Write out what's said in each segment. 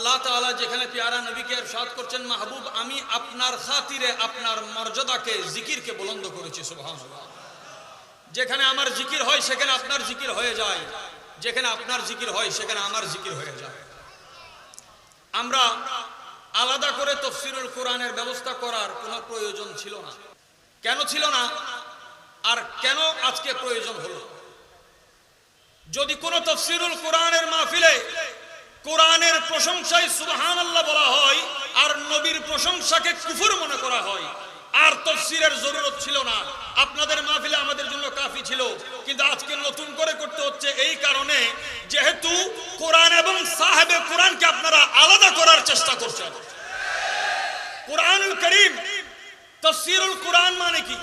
আল্লাহ তাআলা যেখানে পেয়ারা নবীকে ইরশাদ করছেন, মাহবুব, আমি আপনার খাতিরে আপনার মর্যাদাকে, জিকিরকে বুলন্দ করেছি, সুবহানাল্লাহ। যেখানে আমার জিকির হয়, সেখানে আপনার জিকির হয়ে যায়। যেখানে আপনার জিকির হয়, সেখানে আমার জিকির হয়ে যায়। আমরা আলাদা করে তফসিরুল কোরআনের ব্যবস্থা করার কোনো প্রয়োজন ছিল না। কেন ছিল না? আর কেন আজকে প্রয়োজন হলো? যদি কোনো তফসিরুল কোরআনের মাহফিলে কোরআনের প্রশংসায় সুবহান আল্লাহ বলা হয় আর নবীর প্রশংসাকে কুফুর মনে করা হয়। আর তফসিরের জরুরত ছিল না। আপনাদের মাহফিলে আমাদের জন্য কাফি ছিল। কিন্তু আজকে নতুন করে করতে হচ্ছে এই কারণে যেহেতু কোরআন এবং সাহেবে কোরআনকে আপনারা আলাদা করার চেষ্টা করছেন। কোরআনুল করিম, তফসিরুল কোরআন মানে কি?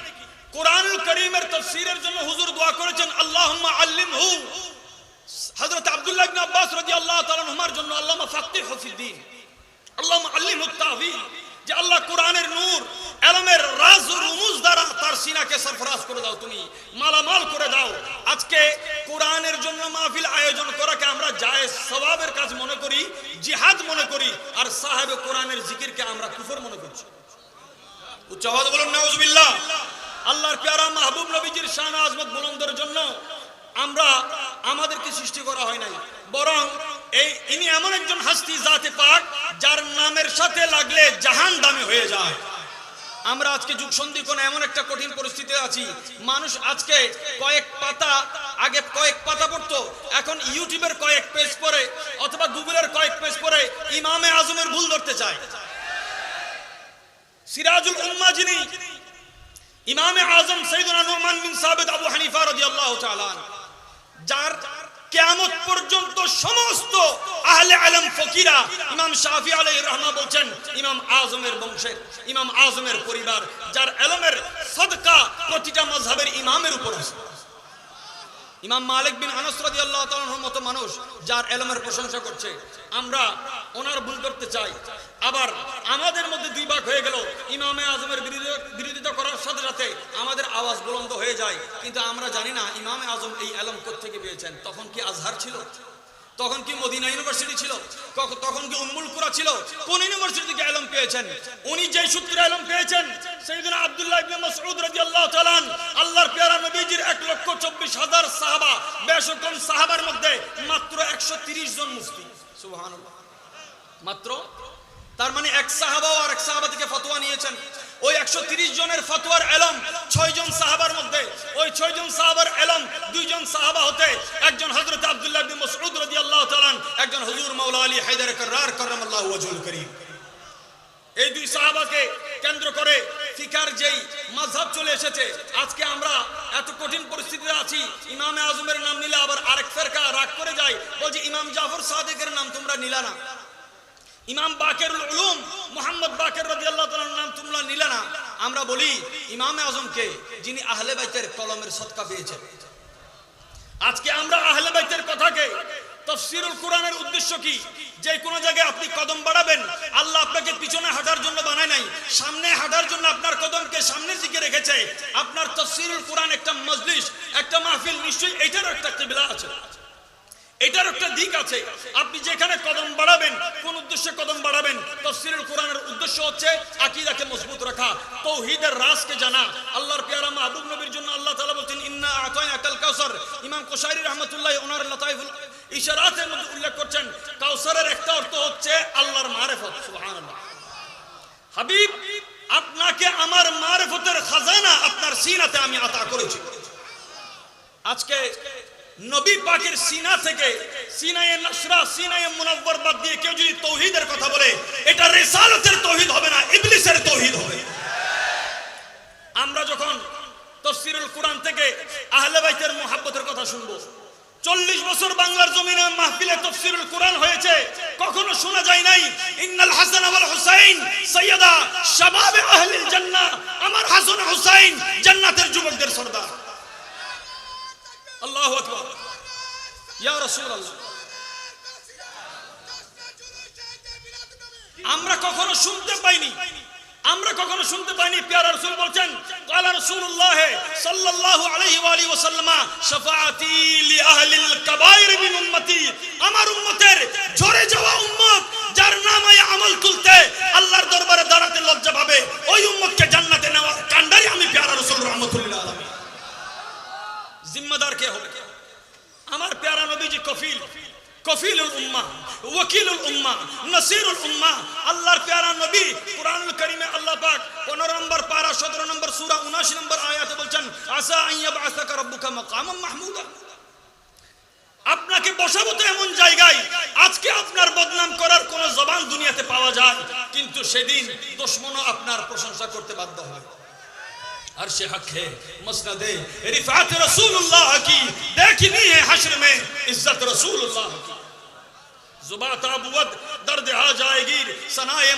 কোরআনুল করিমের তফসিরের জন্য হুজুর দোয়া করেছেন, আল্লাহুম্মা আল্লিমহু। হযরত আব্দুল্লাহ ইবনে আব্বাস রাদিয়াল্লাহু তাআলা আনহুমার জন্য আল্লামা ফাক্কিহু ফিদ্দিন আল্লাহুম্মা আল্লিমহু তাওয়িল যে আল্লাহ কোরআনের নূর, এলমের রাজ রুমুজ দ্বারা তার সিনাকে সরফরাজ করে দাও তুমি, মালামাল করে দাও। আজকে কোরআনের জন্য মাহফিল আয়োজন করাকে আমরা জায়েজ সওয়াবের কাজ মনে করি, জিহাদ মনে করি, আর সাহেবে কোরআনের জিকিরকে আমরা কুফর মনে করছি। উচ্চ আওয়াজে বলুন, নাউজুবিল্লাহ। আল্লাহর পেয়ারা মাহবুব নবীজির শান আজমত বুলন্দের জন্য আমরা আমাদেরকে সৃষ্টি করা হয় নাই। বরং এই ইনি এমন একজন হাস্তি জাতে পাক, যার নামের সাথে লাগলে জাহান দামি হয়ে যায়। আমরা আজকে যুগ সন্ধিক্ষণ এমন একটা কঠিন পরিস্থিতি আছি। মানুষ আজকে কয়েক পাতা আগে কয়েক পাতা পড়তো, এখন ইউটিউবের কয়েক পেজ পরে অথবা গুগলের কয়েক পেজ পরে ইমামে আজমের ভুল ধরতে চায়। সিরাজুল উম্মা যিনি, ইমামে আজম সৈয়দুনা নুমান বিন সাবিত আবু হানিফা রাদিয়াল্লাহু তাআলা যার কিয়ামত পর্যন্ত সমস্ত আহলে আলম ফকিরা ইমাম শাফি আলাইহির রহমা বলছেন, ইমাম আজমের বংশের ইমাম আজমের পরিবার, যার এলমের সদকা প্রতিটা মাযহাবের ইমামের উপর আছে। ইমাম মালিক বিন আনাস রাদিয়াল্লাহু তাআলার মতো মানুষ, যার এলমের প্রশংসা করছে। আমরা ওনার ভুল করতে চাই। আবার আমাদের মধ্যে দুই ভাগ হয়ে গেল। ইমামে আজমের বিরোধী- বিরোধিতা করার সাথে সাথে আমাদের আওয়াজ বুলন্দ হয়ে যায়। কিন্তু আমরা জানি না ইমামে আজম এই এলম থেকে পেয়েছেন। তখন কি আজহার ছিল? তখন কি মদিনা ইউনিভার্সিটি ছিল? তখন কি উম্মুল কুরা ছিল? কোন ইউনিভার্সিটি থেকে এলম পেয়েছেন? উনি যে সূত্রে এলম পেয়েছেন সাইয়েদনা আব্দুল্লাহ ইবনে মাসউদ রাদিয়াল্লাহু তাআলা আল্লাহর পেয়ারা নবীজির 1 লক্ষ 24 হাজার সাহাবা, বেশকম সাহাবার মধ্যে মাত্র 130 জন মুফতি। সুবহানাল্লাহ। মাত্র তার মানে এক সাহাবা আর এক সাহাবা থেকে ফতোয়া নিয়েছেন। ওই একশো জনের ফতোয়ার এলম ছয় জন সাহাবার মধ্যে। ওই ছয় জন সাহাবার এলম দুইজন সাহাবা হতে একজন হজরত আবদুল্লাহ বিন মাসউদ তাআলা একজন হুজুর মাওলা আলী হায়দার কাররার কারামাল্লাহু ওয়াজহুল করিম। এই দুই সাহাবাকে কেন্দ্র করে ফিকার যেই মাযহাব চলে এসেছে, আজকে আমরা এত কঠিন পরিস্থিতিতে আছি, ইমামে আজমের নাম নিলে আবার আরেক ফেরকা রাগ করে যায়, বলছে ইমাম জাফর সাদেকের নাম তোমরা নিলা না। ইমাম বাকের উলুম, মোহাম্মদ বাকের রাদিয়াল্লাহু তাআলার নাম তোমরা নিলে না। আমরা বলি, ইমামে আজমকে যিনি আহলে বাইতের কলমের সদকা পেয়েছেন। আজকে আমরা আহলে বাইতের কথাকে তফসিরুল কোরআনের উদ্দেশ্য কি? যে কোন জায়গায় আপনি কদম বাড়াবেন, আল্লাহ আপনাকে পিছনে হাঁটার জন্য বানায় নাই, সামনে হাঁটার জন্য আপনার কদমকে সামনের দিকে রেখেছে। আপনার তফসিরুল কোরআন একটা মজলিস, একটা মাহফিল, নিশ্চয়ই এটারও একটা কিবলা আছে। এটার একটা দিক আছে। আপনি যেখানে কদম বাড়াবেন, কোন উদ্দেশ্যে কদম বাড়াবেন, তফসিরুল কোরআনের উদ্দেশ্য হচ্ছে আকীদাকে মজবুত রাখা, তৌহিদের রাজকে জানা। আল্লাহর পেয়ারা মাহবুব নবীর জন্য আল্লাহ তাআলা বলছেন, ইন্না আতাইনাকাল কাউসার। ইমাম কোশাইরি রাহমাতুল্লাহ ওনার লতাইফুল ইশারাতের মধ্যে উল্লেখ করছেন, কাউসারের একটা অর্থ হচ্ছে আল্লাহর মারিফত। সুবহানাল্লাহ। হাবিব, আপনাকে আমার মারিফতের খাজানা, আপনার সিনাতে আমি আতা করেছি। আজকে নবী পাকের সিনা থেকে, সিনায়ে নসরা, সিনায়ে মুনাব্বর বাদ দিয়ে কেউ যদি তৌহিদের কথা বলে, এটা রেসালতের তৌহিদ হবে না, ইবলিসের তৌহিদ হবে। আমরা যখন তফসিরুল কোরআন থেকে আহলে বাইতের মুহাব্বতের কথা শুনব, চল্লিশ বছর বাংলার জমিনে মাহফিলে তফসিরুল কোরআন হয়েছে, কখনো শোনা যায় নাই, ইন্নাল হাসান ওয়াল হুসাইন, সাইয়্যিদা শাবাবে আহলিল জান্নাহ, আমার হাসান হুসাইন, জান্নাতের যুবকদের সর্দার। আমরা কখনো শুনতে পাইনি। আমরা কখনো শুনতে পাইনি, পেয়ারা রসুল বলছেন আমার উন্মতের ঝরে যাওয়া উন্মত যার ওয়াকিলুল উম্মাহ নাসিরুল উম্মাহ আল্লাহর প্যারা নবী কুরআনুল কারীমে আল্লাহ পাক 15 নম্বর পারা 17 নম্বর সূরা 79 নম্বর আয়াতে বলছেন আসা আন ইয়াবআসাকা রাব্বুকা মাকামান মাহমুদা আপনাকে বসাবো তো এমন জায়গায়, আজকে আপনার বদনাম করার কোন জবান দুনিয়াতে পাওয়া যায়, কিন্তু সেদিন দুশ্মন আপনার প্রশংসা করতে বাধ্য হয়। আর সে জুবা আ জায়গির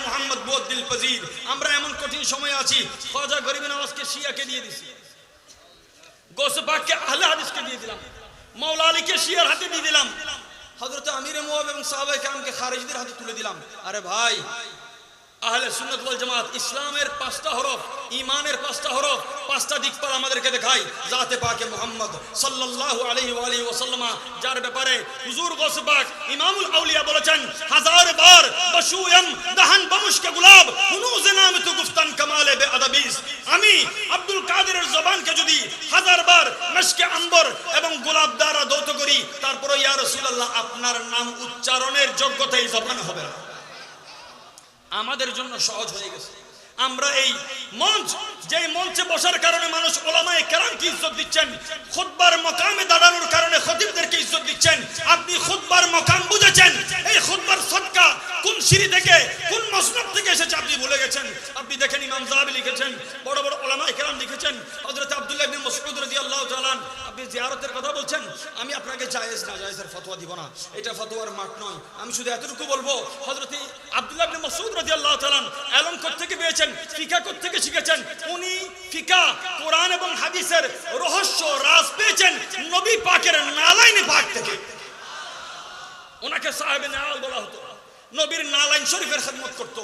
মোহাম্মদ বহুত দিল পজির আমরা এমন কঠিন সময় আছি খাজা গরিবের আওয়াজকে শিয়াকে দিয়ে দিছি। গোসবাককে আহলে হাদিসকে দিয়ে দিলাম মাওলা আলীকে শিয়ার হাতে দিয়ে দিলাম। হযরত আমির মুয়াব এবং সাহাবায়ে কেরামকে খারিজদের হাতে তুলে দিলাম। আরে ভাই আহলে সুন্নাত ওয়াল জামাত, ইসলামের পাঁচটা হরফ, ঈমানের পাঁচটা হরফ, পাঁচটা দিকপাল আমাদেরকে দেখায় জাতে পাকে মুহাম্মদ সাল্লাল্লাহু আলাইহি ওয়া আলিহি ওয়াসাল্লাম, যার ব্যাপারে হুজুর গৌস পাক ইমামুল আউলিয়া বলেছেন, হাজার বার বশুয়ম দহন বমুশকে গুলাব হুনুজ নাম তু গুফতান কামালে বে আদাবিস আমি আব্দুল কাদেরের জবানকে যদি হাজার বার মেশকে আম্বর এবং গোলাপ দ্বারা দৌত করি তারপরে ইয়া রাসূলুল্লাহ, আপনার নাম উচ্চারণের যোগ্যতা জবান হবে না। আমাদের জন্য সহজ হয়ে গেছে। আমরা এই মঞ্চ যে মঞ্চে বসার কারণে মানুষ ওলামায়ে কেরামকে ইজ্জত দিচ্ছেন? খুতবার মকামে দাঁড়ানোর কারণে খতিবদেরকে ইজ্জত দিচ্ছেন? আপনি খুতবার মকাম বুঝেছেন? এই খুতবার সদকা কোন সিঁড়ি থেকে, কোন মসনদ থেকে এসেছে আপনি ভুলে গেছেন? আপনি দেখেন ইমাম জাহাবি লিখেছেন, বড় বড় ওলামায়ে কেরাম লিখেছেন, হযরত আব্দুল্লাহ ইবনে মাসউদ রাদিয়াল্লাহু তাআলা আপনি জিয়ারতের কথা বলছেন, আমি আপনাকে জায়েজ না, জায়েজের ফতোয়া দিব না। এটা ফতোয়ার মাঠ নয়। আমি শুধু এতটুকু বলব, হযরত আব্দুল্লাহ ইবনে মাসউদ রাদিয়াল্লাহু তাআলা এলম থেকে পেয়েছেন, ফিকা থেকে শিখেছেন? উনি ফিকা, কোরআন এবং হাদিসের রহস্য রাজ পেয়েছেন নবী পাকের নালাইনে পাক থেকে। ওনাকে সাহেব নাল বলা হতো। নবীর নালাইন শরীফের খেদমত করত।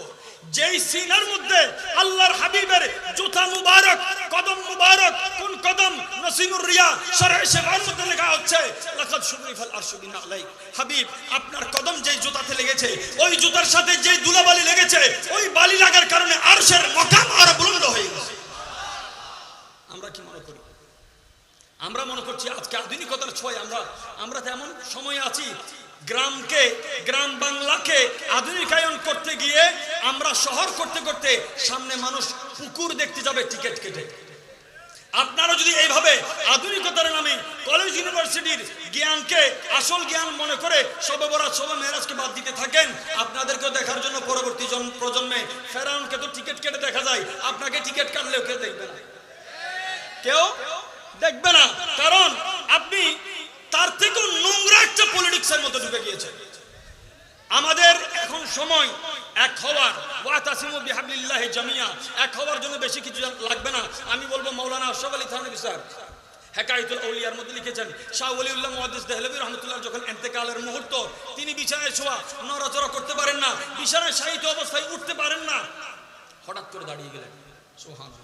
যেই সিনার মধ্যে আল্লাহর হাবিবের জুতা মুবারক, কদম মুবারক, কোন কদম? নসিনুর রিয়া শরহ শেফার মধ্যে লেখা হচ্ছে, লাকাদ শুরিফাল আরশু বিন আলাইক। হাবিব, আপনার কদম যেই জুতাতে লেগেছে, ওই জুতার সাথে যেই দুলাবালি লেগেছে, ওই বালি লাগার কারণে আরশের মকাম আরও বুলন্দ হয়ে গেছে। আমরা কি মনে করি? আমরা মনে করছি আজকে আধুনিকতার ছোঁয় আমরা আমরা তেমন সময় আছি গ্রামকে, গ্রাম বাংলাকে আধুনিকায়ন করতে গিয়ে আমরা শহর করতে করতে সামনে মানুষ পুকুর দেখতে যাবে, টিকিট কেটে। আপনারা যদি এইভাবে আধুনিকতার নামে কলেজ ইউনিভার্সিটির জ্ঞানকে, আসল জ্ঞান মনে করে সবে বরাত সবে মেরাজকে বাদ দিতে থাকেন, আপনাদেরকেও দেখার জন্য পরবর্তী জন- প্রজন্মে ফেরাউনকে তো টিকিট কেটে দেখা যায়। আপনাকে টিকিট কাটলেও কেউ দেখবে না। কেউ? দেখবে না কারণ আপনি তার থেকেও নোংরা পলিটিক্সের মধ্যে ঢুকে গিয়েছে। আমাদের এখন সময় এক হওয়ার। জামিয়া। এক হওয়ার জন্য বেশি কিছু লাগবে না। আমি বলব আশরাফ আলী থানভী স্যার, হেকায়তুল আউলিয়ার মধ্যে লিখেছেন, শাহ মুহাদ্দিস দেহলভী রহমতুল্লাহ যখন মুহূর্ত, তিনি বিছানায় নড়াচড়া করতে পারেন না, বিছানায় অবস্থায় উঠতে পারেন না। হঠাৎ করে দাঁড়িয়ে গেলেন। সুবহানাল্লাহ।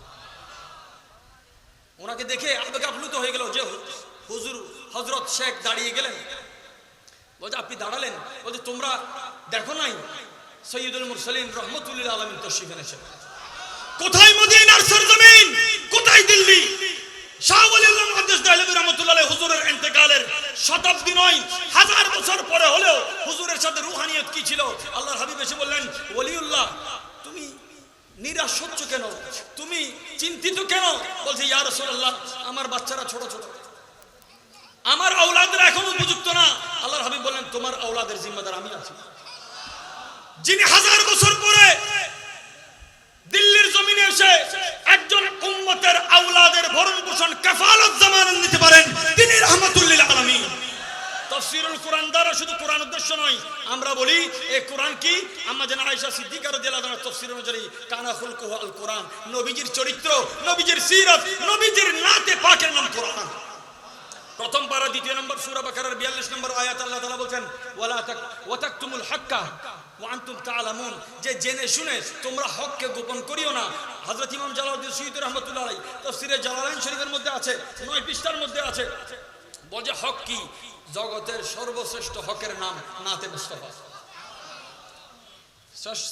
ওনাকে দেখে আবেগ আপ্লুত হয়ে গেল যে হুজুর হজরত শেখ দাঁড়িয়ে গেলেন। বলছে, আপনি দাঁড়ালেন? বলছে, তোমরা দেখো নাই? সৈয়দুল মুরসালিন রহমতুল্লাহ আলমিন তশরিফ এনেছেন। কোথায় মদিনার সরজমিন? কোথায় দিল্লি? হুজুরের হাজার বছর পরে হলেও হুজুরের সাথে রুহানিয়ত ছিল? হাবিব এসে বললেন, ওলিউল্লাহ, তুমি কেন? তুমি চিন্তিত কেন? বলছে আমার বাচ্চারা ছোট ছোট। আমার আওলাদরা এখন উপযুক্ত না। আল্লাহর হাবিব বললেন, তোমার আওলাদের জিম্মাদার আমি আছি। যিনি হাজার বছর পরে দিল্লির জমিনে এসে একজন উম্মতের আওলাদের ভরণ পোষণ কাফালত জামানত নিতে পারেন, তিনি রহমাতুল্লিল আলামিন। তফসিরুল কোরআন দ্বারা শুধু কোরআন উদ্দেশ্য নয়, আমরা বলি এই কোরআন কি? আম্মা জান আয়েশা সিদ্দিকা রাদিয়াল্লাহু আনহা তফসির অনুযায়ী, কানা খুলকুহু আল কোরআন। নবীজির চরিত্র, নবীজির সিরাত, নবীজির নাতে পাকের নাম কোরআন। প্রথম পারা, দ্বিতীয় নম্বর সূরা বাকারার 42 নম্বর আয়াত আল্লাহ তাআলা বলেন ওয়ালা ওয়াতাকতুমুল হাক্কা, ওয়া আনতুম তাআলামুন। যে জেনে শুনে তোমরা হককে গোপন করিও না। হযরত ইমাম জালালউদ্দিন সুয়ুতী রাহমাতুল্লাহ তাফসীরে জালালাইন শরীফের মধ্যে আছে, নয় পৃষ্ঠার মধ্যে আছে। বলে হক কি? জগতের সর্বশ্রেষ্ঠ হকের নাম নাতে মুস্তাফা।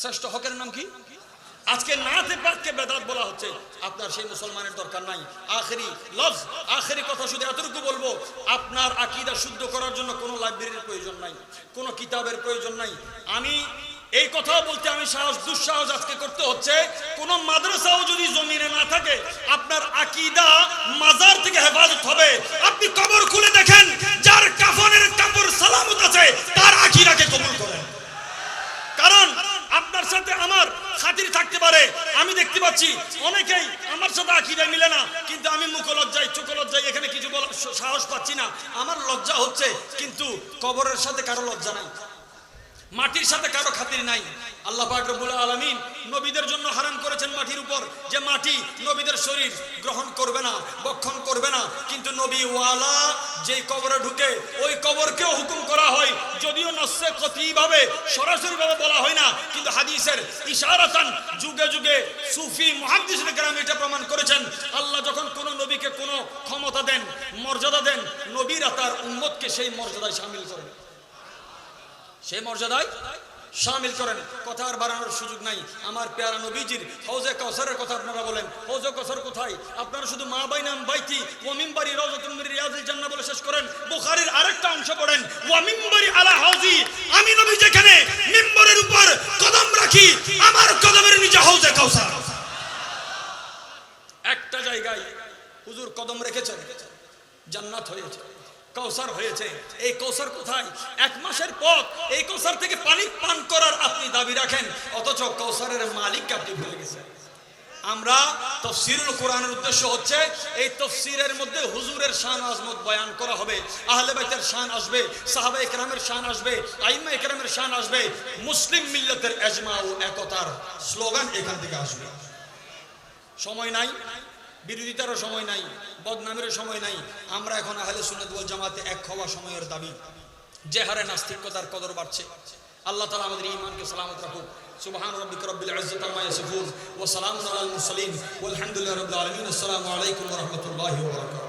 শ্রেষ্ঠ হকের নাম কি? আজকে নাতে পাককে বেদাত বলা হচ্ছে, আপনার সেই মুসলমানের দরকার নাই। আখেরি লফজ, আখেরি কথা শুধু এতটুকু বলব, আপনার আকিদা শুদ্ধ করার জন্য কোনো লাইব্রেরির প্রয়োজন নাই, কোনো কিতাবের প্রয়োজন নাই। আমি এই কথাও বলতে আমি সাহস, দুঃসাহস আজকে করতে হচ্ছে, কোন মাদ্রাসাও যদি জমিনে না থাকে, আপনার আকিদা মাজার থেকে হেফাজত হবে। আপনি কবর খুলে দেখেন দেখতে পাচ্ছি অনেকেই আমার সাথে আকিদায় মিলে না, কিন্তু আমি মুখ লজ্জায় চোখ লজ্জায় এখানে কিছু বলার সাহস পাচ্ছি না। আমার লজ্জা হচ্ছে, কিন্তু কবরের সাথে কারও লজ্জা নাই। মাটির সাথে কারও খাতির নাই। আল্লাহ রব্বুল আলামিন নবীদের জন্য হারাম করেছেন মাটির উপর। যে মাটি নবীদের শরীর গ্রহণ করবে না, বক্ষণ করবে না, কিন্তু নবী ওয়ালা যেই কবরে ঢুকে ওই কবরকেও হুকুম করা হয়। যদিও নস্যে ভাবে সরাসরি ভাবে বলা হয় না, কিন্তু হাদিসের ইশারাতান যুগে যুগে সুফি মুহাদ্দিসিন কেরাম এটা প্রমাণ করেছেন। আল্লাহ যখন কোন নবীকে কোনো ক্ষমতা দেন, মর্যাদা দেন, নবীরা তার উম্মতকে সেই মর্যাদায় সামিল করেন। সেই মর্যাদায় সামিল করেন। কথা আর বাড়ানোর সুযোগ নাই। আমার পেয়ারা নবীজির হৌজে কৌসরের কথা আপনারা বলেন। হৌজে কৌসর কোথায়? আপনারা শুধু মা বাই নাম বাইতি ওয়ামিমবাড়ি রওজাতুল মির রিয়াজুল জান্নাহ বলে শেষ করেন। বুখারীর আরেকটা অংশ পড়েন। ওয়ামিমবাড়ি আলা হাউজি। আমি নবী যেখানে মিম্বরের উপর কদম রাখি, আমার কদমের নিচে হৌজে কৌসর একটা জায়গায় হুজুর কদম রেখেছেন। জান্নাত হয়েছে কৌসার হয়েছে। এই কৌসার কোথায়? এক মাসের পথ। এই কৌসার থেকে পানি পান করার আপনি দাবি রাখেন। অথচ কৌসারের মালিককে আপনি ভুলে গেছেন আমরা তফসিরুল কোরআনের উদ্দেশ্য হচ্ছে, এই তফসিরের মধ্যে হুজুরের শান আজমত বয়ান করা হবে। আহলে বাইতের শান আসবে, সাহাবা একরামের শান আসবে, আইমা একরামের শান আসবে। মুসলিম মিল্লতের এজমা ও একতার স্লোগান এখান থেকে আসবে। সময় নাই। বিরোধিতারও সময় নাই, বদনামেরও সময় নাই। আমরা এখন আহলে সুনাদ ওয়াল জামাতে এক হওয়া সময়ের দাবি। যে হারে নাস্তিকতার কদর বাড়ছে। আল্লাহ তালা আমাদের ইমানকে সালামত রাখুক। সুবহান রাব্বিকা রব্বিল ইজ্জাতি আম্মা ইয়াসিফুন। ওয়া সালামুন আলাল মুরসালিন। ওয়াল হামদুলিল্লাহি রাব্বিল আলামিন। আসসালামু আলাইকুম ওয়া রাহমাতুল্লাহি ওয়া বারাকাতুহু।